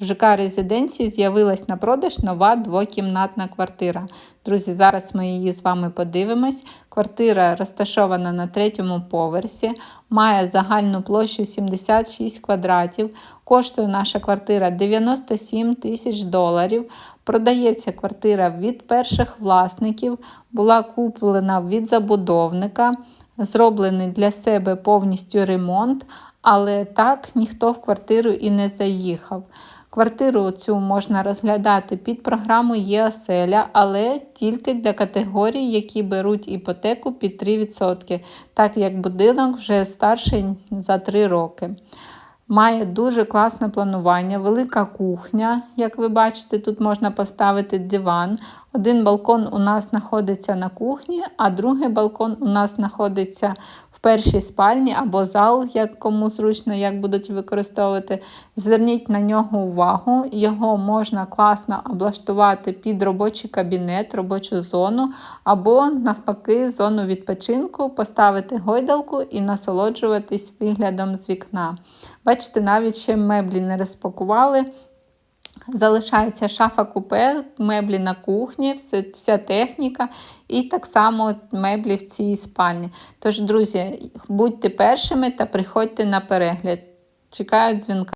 В ЖК резиденції з'явилась на продаж нова двокімнатна квартира. Друзі, зараз ми її з вами подивимось. Квартира розташована на третьому поверсі, має загальну площу 76 квадратів. Коштує наша квартира 97 тисяч доларів. Продається квартира від перших власників, була куплена від забудовника, зроблений для себе повністю ремонт, але так ніхто в квартиру і не заїхав. Квартиру цю можна розглядати під програму ЄОСЕЛЯ, але тільки для категорій, які беруть іпотеку під 3%, так як будинок вже старший за 3 роки. Має дуже класне планування, велика кухня. Як ви бачите, тут можна поставити диван. Один балкон у нас знаходиться на кухні, а другий балкон у нас знаходиться першій спальні або зал, як кому зручно, як будуть використовувати. Зверніть на нього увагу. Його можна класно облаштувати під робочий кабінет, робочу зону, або, навпаки, зону відпочинку, поставити гойдалку і насолоджуватись виглядом з вікна. Бачите, навіть ще меблі не розпакували. Залишається шафа купе, меблі на кухні, все, вся техніка і так само меблі в цій спальні. Тож, друзі, будьте першими та приходьте на перегляд. Чекаю дзвінка.